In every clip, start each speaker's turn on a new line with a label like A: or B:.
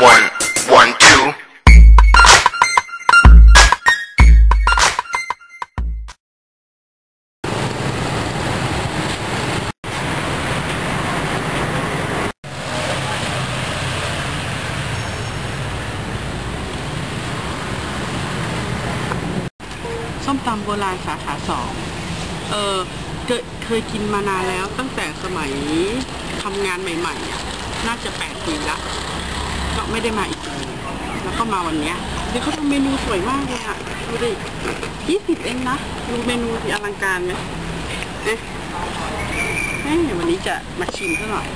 A: One, one, two.
B: ส้มตำโบราณสาขาสอง เออเคยเคยกินมานานแล้วตั้งแต่สมัยทำงานใหม่ๆอะ น่าจะแปดปีละ ไม่ได้มาอีกเลยแล้วก็มาวันเนี้ยเดี๋ยวเขาทำเมนูสวยมากเลยอะดูดิยี่สิบเองนะดูเมนูที่อลังการไหมเอ๊ะเอ๊ะวันนี้จะมาชิมซะหน่อย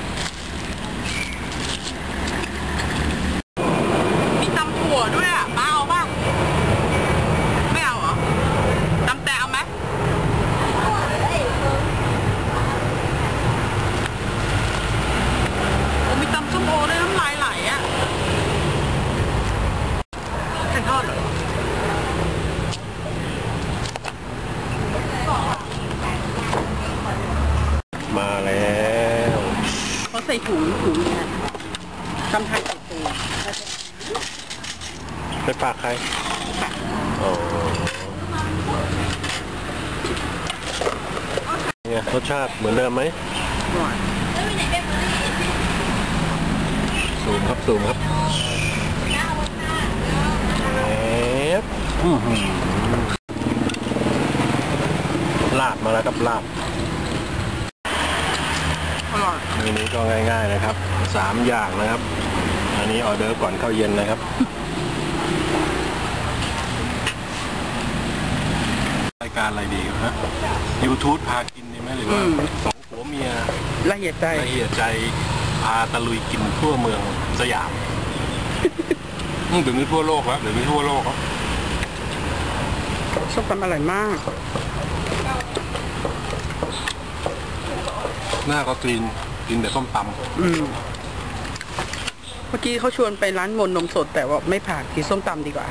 B: มีตำถั่วด้วยอะมาเอาบ้างไม่เอาเหรอตำแต่เอาไหมโอ้มีตำส้มโอด้วยน้ำลายไหลอะไข่ทอดเหรอ
C: มาแล้ว
B: เขาใส่ถุงถุงเนี่ยตำไทยใส่ถุง
C: ไปฝากใครอ๋อเนี่ยรสชาติเหมือนเดิมไหม
B: อร่อย
C: สูมครับสูมครับแหมอื้อหือลาบมาแล้วครับลาบ
B: อร่อย
C: เมนูก็ง่ายๆนะครับสามอย่างนะครับ อันนี้ออเดอร์ฟก่อนเข้าเย็นนะครับรายการอะไรดีครับฮะยูทูบพากินดีไหมหรือว่า
B: อืม
C: สองผัวเมีย
B: ละเอียดใจ
C: ละเอียดใจพาตะลุยกินทั่วเมืองสยามอืมเดี๋ยวนี้ทั่วโลกแล้วเดี๋ยวนี้ทั่วโลกแล้ว
B: ส้มตำอร่อยมาก
C: หน้าก็กิน กินแต่ส้มต
B: อืมเมื่อกี้เขาชวนไปร้านมนนมสดแต่ว่าไม่ผ่านกินส้มตำดีกว่า